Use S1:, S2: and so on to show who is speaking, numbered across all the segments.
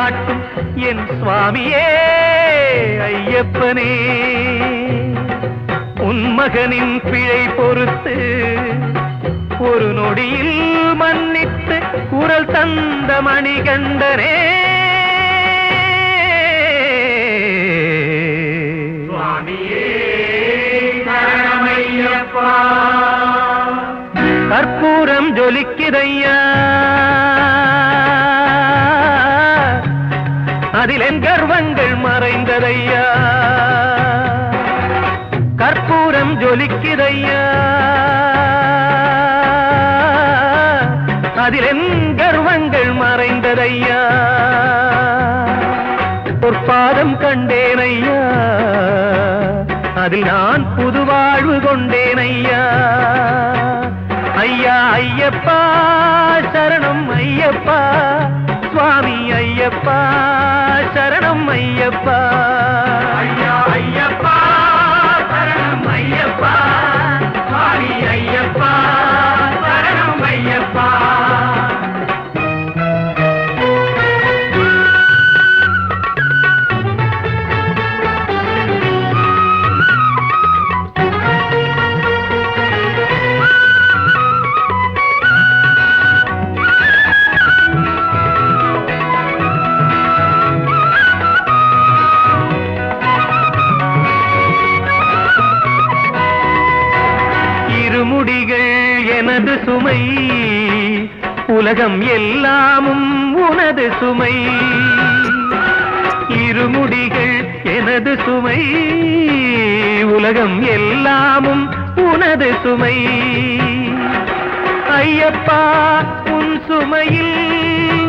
S1: நிலை நாட்டும் என் சுவாமியே ஐயப்பனே. உன் மகனின் பிழை பொறுத்து ஒரு நொடியில் மன்னித்து குரல் தந்த மணிகண்டனே. கற்பூரம் ஜொலிக்குதையா. அதில் என் கர்வங்கள் மறைந்ததையா? கற்பூரம் ஜொலிக்கிறையா அதில் என் கர்வங்கள் மறைந்ததையா? பொற்பாதம் கண்டேனையா? அதில் நான் புது வாழ்வு கொண்டேனையா? ஐயா ஐயப்பா சரணம் ஐயப்பா. ஐயப்பா சரணம் ஐயப்பா. உலகம் எல்லாமும் உனது சுமை. இருமுடிகள் எனது சுமை. உலகம் எல்லாமும் உனது சுமை. ஐயப்பா உன் சுமையில்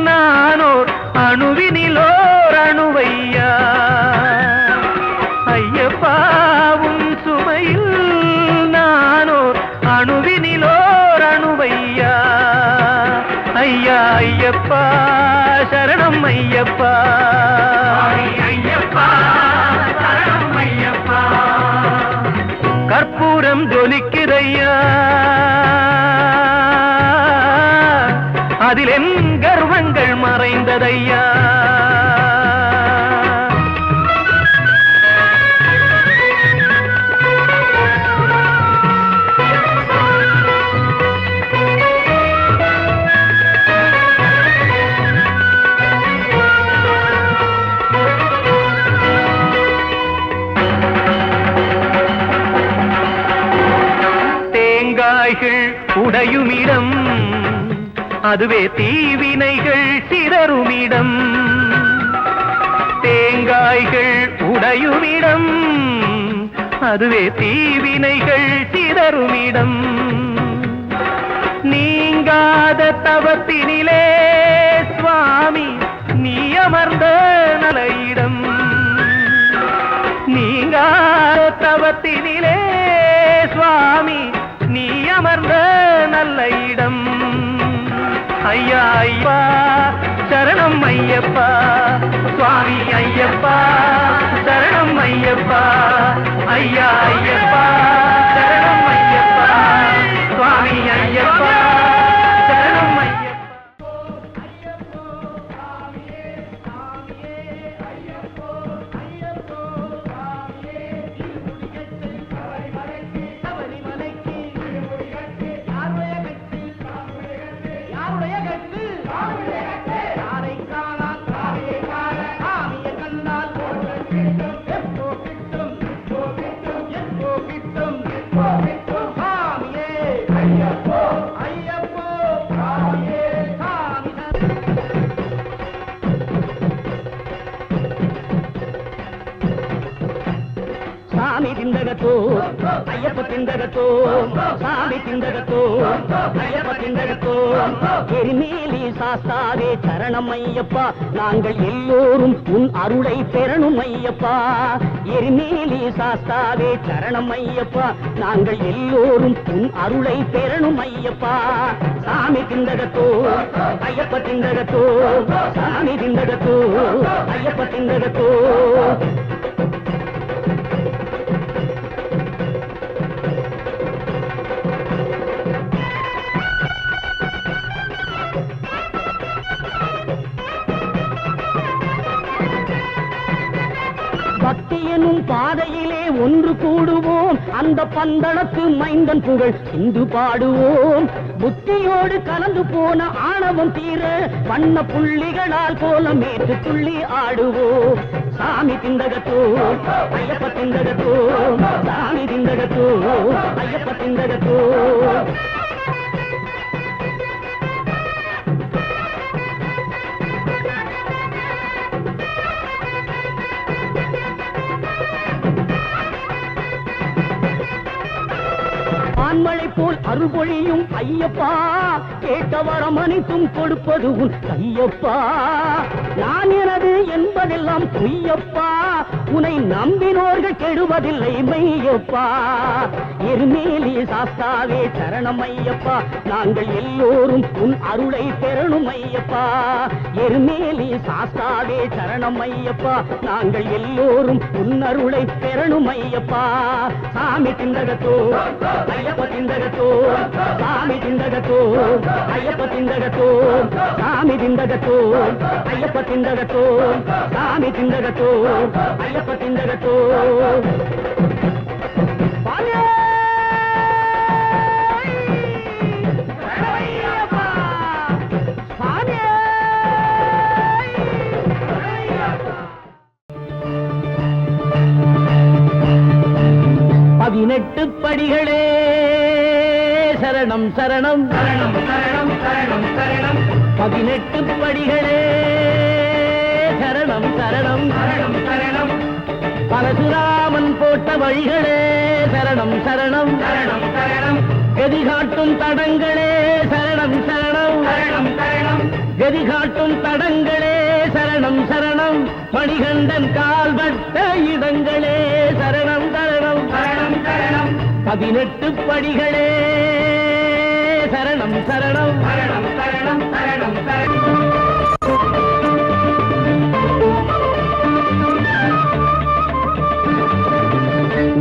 S1: நானோர் அணுவினிலோர் அணுவையா. ஐயப்பா ஐயப்பா சரணம் ஐயப்பா. கற்பூரம் ஜொலிக்குதையா அதில் என் கர்வங்கள் மறைந்ததையா. அதுவே தீவினைகள் சிதறுமிடம். தேங்காய்கள் உடையுமிடம். அதுவே தீவினைகள் சிதறுமிடம். நீங்காத தவத்தினிலே சுவாமி நீ அமர்ந்த நலையிடம். நீங்காத தவத்தினிலே சுவாமி நீ அமர்ந்த நல்ல இடம் ஐயா ஐயா சரணம் ஐயப்பா சுவாமி ஐயப்பா சரணம் ஐயப்பா ஐயா ஐயப்பா.
S2: சாமி திண்டகத்தோ
S3: ஐயப்ப திண்டகத்தோ சாமி திண்டகத்தோ ஐயப்ப திண்டகத்தோ எரிமேலி சாஸ்தாவே சரணம் ஐயப்பா நாங்கள் எல்லோரும் உன் அருளை பெறணும் ஐயப்பா. எரிமேலி சாஸ்தாவே சரணம் ஐயப்பா நாங்கள் எல்லோரும் உன் அருளை பெறணும் ஐயப்பா. சாமி திண்டகத்தோ ஐயப்ப திண்டகத்தோ சாமி திண்டகத்தோ ஐயப்ப திண்டகத்தோ பாதையிலே ஒன்று கூடுவோம். அந்த பந்தளத்து மைந்தன் புகழ் இந்து பாடுவோம். புத்தியோடு கலந்து போன ஆணவம் தீர வண்ண புள்ளிகளால் போல மேற்று துள்ளி ஆடுவோம். சாமி திண்டகத்தோ ஐயப்ப திண்டகத்தோ சாமி திண்டகத்தோ ஐயப்ப திண்டகத்தோ போல் அருள்பொழியும் ஐயப்பா. கேட்ட வரம் அனைத்தும் கொடுப்பது உன் கையப்பா. நான் எனது என்பதெல்லாம் பொய்யப்பா. உன்னை நம்பினோர்கள் கெடுவதில்லை மெய்யப்பா. எருமேலி சாஸ்தாவே சரணம் ஐயப்பா. நாங்கள் எல்லோரும் உன் அருளை பெறணும் ஐயப்பா. எருமேலி சாஸ்தாவே சரணம் ஐயப்பா. நாங்கள் எல்லோரும் உன் அருளை பெறணும் ஐயப்பா. சாமி திண்டகத்தோ ஐயப்ப திண்டகத்தோ சாமி திண்டகத்தோ ஐயப்ப திண்டகத்தோ சாமி திண்டகத்தோ ஐயப்ப திண்டகத்தோ சாமி திண்டகத்தோ ஐயப்ப திண்டகத்தோ பதினெட்டு படிகளே. சரணம் சரணம்.
S4: சரணம் சரணம் சரணம் சரணம்.
S3: பதினெட்டு படிகளே. சரணம் சரணம்.
S4: சரணம் சரணம்.
S3: பரசுராமன் போட்ட வழிகளே. சரணம் சரணம்.
S4: சரணம் சரணம்.
S3: கதிகாட்டும் தடங்களே. சரணம் சரணம்.
S4: சரணம் சரணம்.
S3: கதிகாட்டும் தடங்களே. சரணம் சரணம். மணிகண்டன் கால்பட்ட இடங்களே. சரணம் பதினெட்டு படிகளே. சரணம் சரணம்.
S4: சரணம் சரணம் சரணம் சரணம்.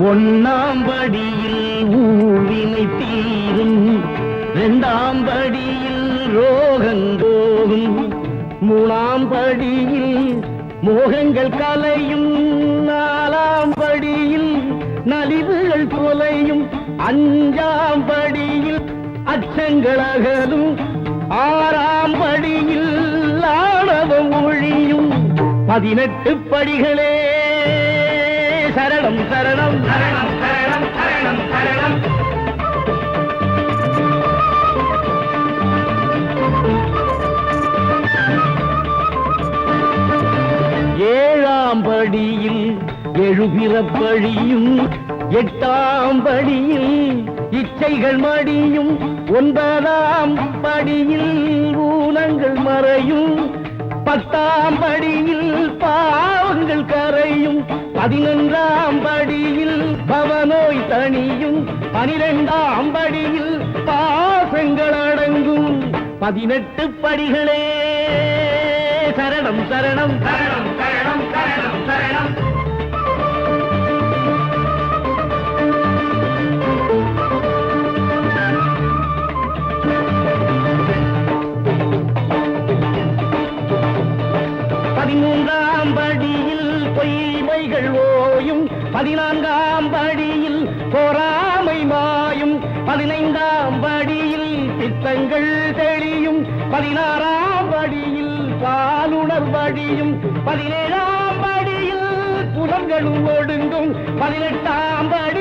S3: ஒன்னாம் படியில் ஊழினை தீரும். இரண்டாம் படியில் ரோகங்கோகும் மூணாம் படியில் மோகங்கள் கலையும். நாலாம் படியில் நலிவுகள் தொலையும் அஞ்சாம் படியில் அச்சங்கள் அகலும் ஆறாம் படியில் ஆணவம் ஒழியும் பதினெட்டு படிகளே. சரணம் சரணம்.
S4: சரணம் சரணம் சரணம் சரணம்.
S3: ஏழாம் படியில் எழுபிறப்பழியும் எட்டாம் படியில் இச்சைகள் மடியும் ஒன்பதாம் படியில் ஊனங்கள் மறையும். பத்தாம் படியில் பாவங்கள் கரையும். பதினொன்றாம் படியில் பவநோய் தனியும் பனிரெண்டாம் படியில் பாசங்கள் அடங்கும். பதினெட்டு படிகளே சரணம் சரணம்
S4: சரணம்.
S3: பதினான்காம் படியில் பொறாமை மாயும். பதினைந்தாம் படியில் பித்தங்கள் தெளியும். பதினாறாம் படியில் பாலுணர் படியும் பதினேழாம் படியில் புலன்களும் ஒடுங்கும். பதினெட்டாம்
S4: படி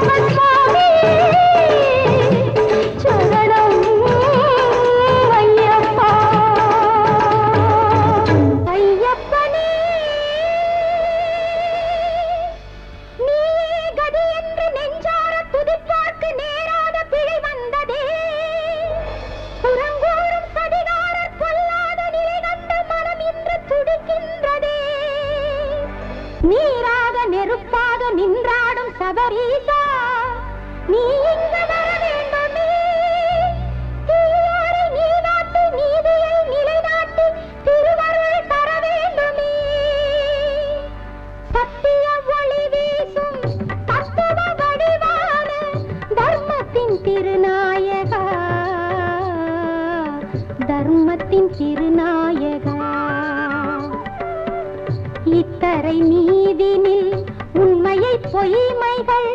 S5: மதுவா திருநாயகா இத்தரை நீதினில் உண்மையை பொய்மைகள்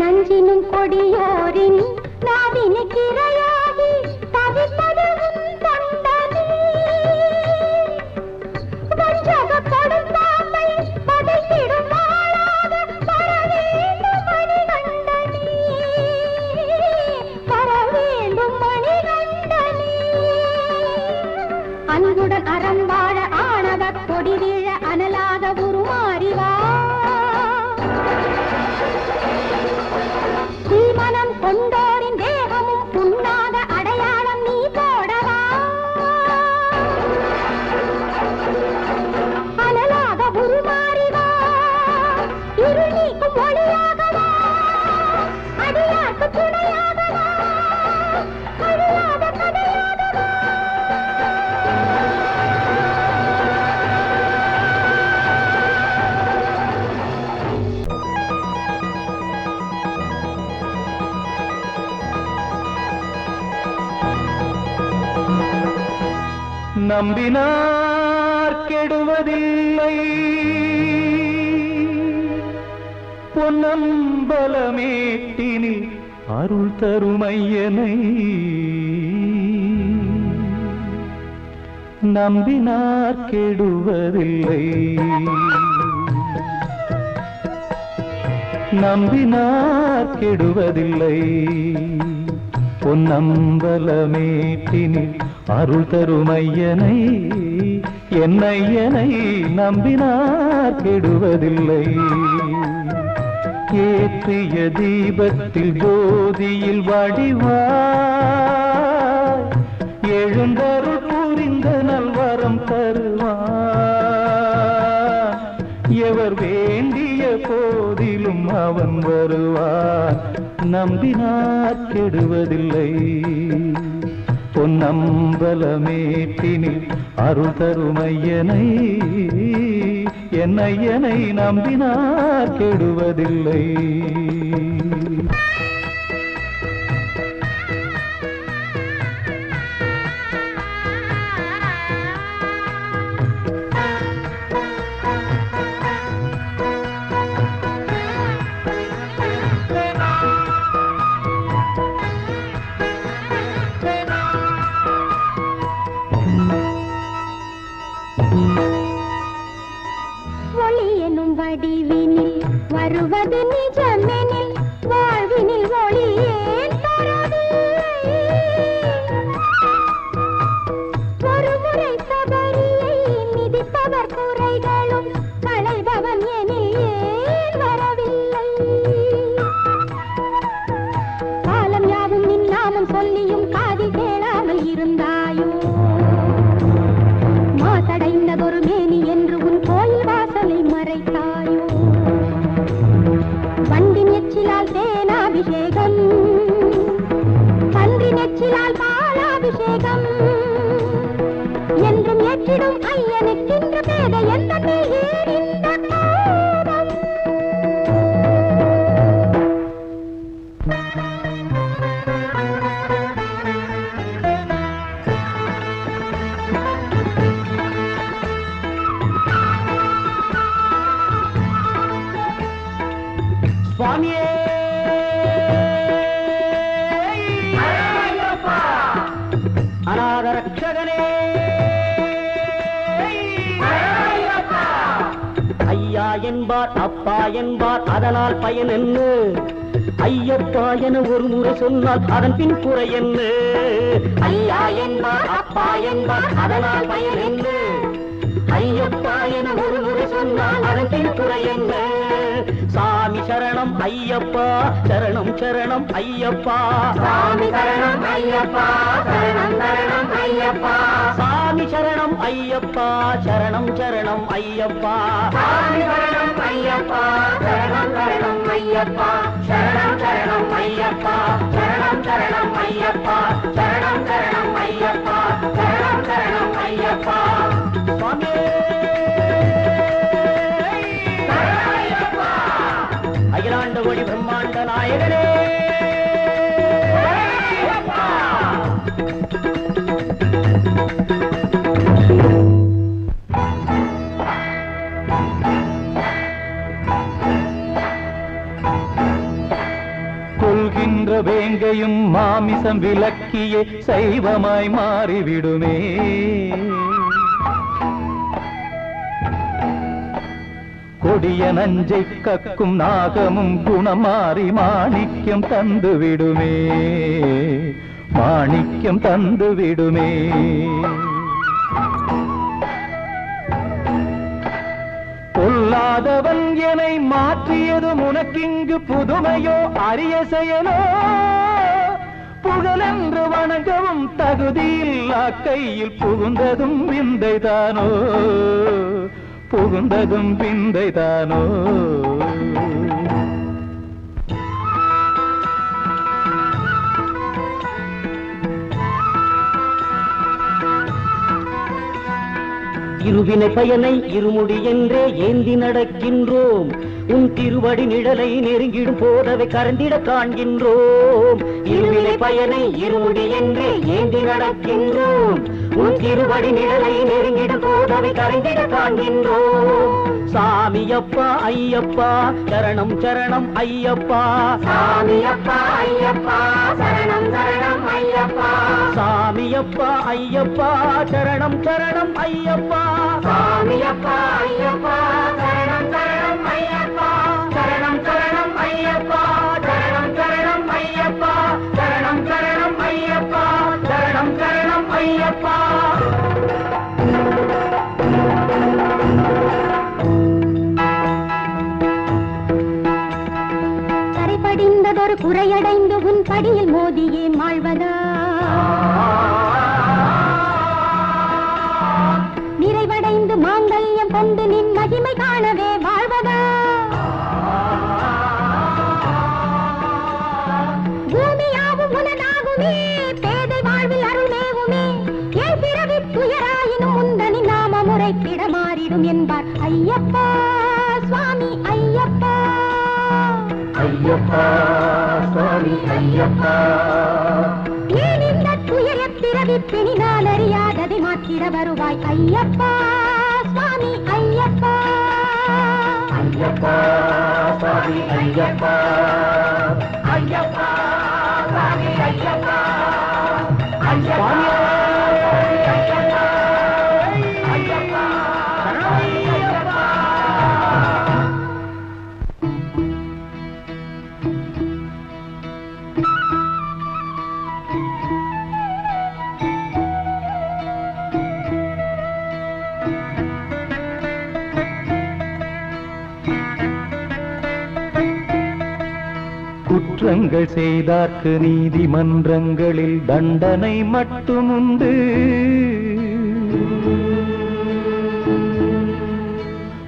S5: நஞ்சினும் கொடியோரின் நாவின கிரையா
S2: நம்பினார் கெடுவதில்லை. பொன்னம்பலமேட்டினில் அருள் தருமையனை. நம்பினார் கெடுவதில்லை. நம்பினார் கெடுவதில்லை. பொன்னம்பலமேட்டினில் அருள் தருமையனை என்னையனை நம்பினார் கெடுவதில்லை. ஏற்றிய தீபத்தில் ஜோதியில் வடிவாய் எழுந்தருள் புரிந்த நல்வரம் தருவான் எவர் வேண்டிய போதிலும் அவன் வருவான் நம்பினார் கெடுவதில்லை. பொன்னம்பலமேட்டினில் அருள் தருமையனை என்னையனை நம்பினார் கெடுவதில்லை.
S3: Thank you. என்பார். அதனால் பயன் என்ன? ஐயப்பா என ஒரு முறை சொன்னால் அதன் பின் குறை என்ன? ஐயா என்பார் அப்பா என்பார் அதனால் பயன் என்ன? ஐயப்பா என ஒரு முறை சொன்னால் அதன் பின் குறை என்ன? சாமி சரணம் ஐயப்பா சரணம் சரணம் ஐயப்பா.
S5: சாமி சரணம் ஐயப்பா சரணம் சரணம் ஐயப்பா.
S3: ஐயப்பா சரணம் சரணம் ஐயப்பா.
S5: சரணம் ஐயப்பா சரணம் சரணம் ஐயப்பா. சரணம் சரணம் ஐயப்பா. சரணம் சரணம் ஐயப்பா. சரணம் சரணம் ஐயப்பா. சரணம் சரணம் ஐயப்பா.
S3: அகிலாண்ட ஒளி பிரம்மாண்ட நாயகனே!
S2: கொள்கின்ற எங்கையும் மாமிசம் விலக்கியே சைவமாய் மாறிவிடுமே. கொடிய நஞ்சை கக்கும் நாகமும் குணமாறி மாணிக்கம் தந்துவிடுமே. மாணிக்கம் தந்துவிடுமே. விடுமே என்னை மாற்றியது உனக்கிங்கு புதுமையோ அரிய செயலோ? புகழென்று வணங்கவும் தகுதியில்லா கையில் புகுந்ததும் விந்தைதானோ? புகுந்ததும் விந்தைதானோ?
S3: இருவினை பயனை இருமுடி என்றே ஏந்தி நடக்கின்றோம். உன் திருவடி நிழலை நெருங்கிடும் போதவை கரந்திட காண்கின்றோம். இருவினை பயனை இருமுடி என்றே ஏந்தி நடக்கின்றோம். உன் திருவடி நிழலை நெருங்கிடும் போதவை கரந்திட காண்கின்றோம். சாமியப்பா ஐயப்பா சரணம் சரணம் ஐயப்பா.
S5: சாமியப்பா ஐயப்பா சரணம் சரணம்
S3: சாமியப்பா ஐயப்பா சரணம் சரணம் ஐயப்பா.
S5: சாமியப்பா ஐயப்பா சரணம் சரணம் ஐயப்பா. சரணம் சரணம் ஐயப்பா. சரணம் சரணம் ஐயப்பா. சரணம் சரணம் ஐயப்பா. சரணம் சரணம் ஐயப்பா. கரைபடிந்ததொரு குறையடைந்து உன் படியில் மோதியே மாழ்வதா? நிறைவடைந்து மாங்கல்யம் கொண்டு நின் மகிமை காணவே வாழ்வதா? பூமியாகும் உனதாகுமே பேதை வாழ்வில் அருளேவுமே என் பிறவி துயராயினும் முந்தனி நாம முறைப்பிட மாறிடும் என்பார் ஐயப்பா சுவாமி ஐயப்பா.
S2: ஐயப்பா சுவாமி ஐயப்பா.
S5: துயர பிறவி நான் அறியாததை மாற்றிட வருவாய் ஐயப்பா சுவாமி ஐயப்பா.
S2: ஐயப்பா சுவாமி ஐயப்பா.
S5: ஐயப்பா சுவாமி ஐயப்பா.
S2: குற்றங்கள் செய்தார்க்கு நீதிமன்றங்களில் தண்டனை மட்டுமுண்டு.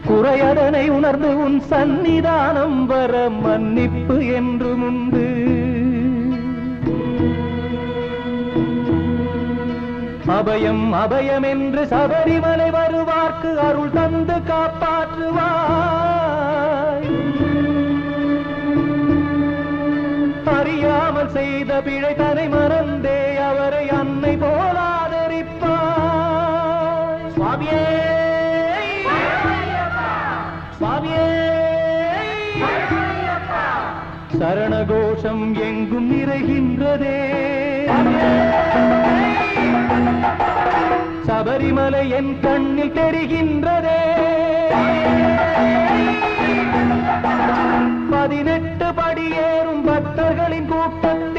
S2: குறையதனை உணர்ந்து உன் சந்நிதானம் வர மன்னிப்பு என்றும் உண்டு அபயம் அபயம் என்று சபரிமலை வருவார்க்கு அருள் தந்து காப்பாற்றுவார். அறியாமல் செய்த பிழை தன்னை மறந்தே அவரை அன்னை போல ஆதரிப்பாய் சுவாமியே! சுவாமியே! சரணகோஷம் எங்கும் நிறைகின்றதே.
S5: சபரிமலை என் கண்ணில் தெரிகின்றதே. பதினெட்டு படியேறும் பக்தர்களின் கூட்டத்தில்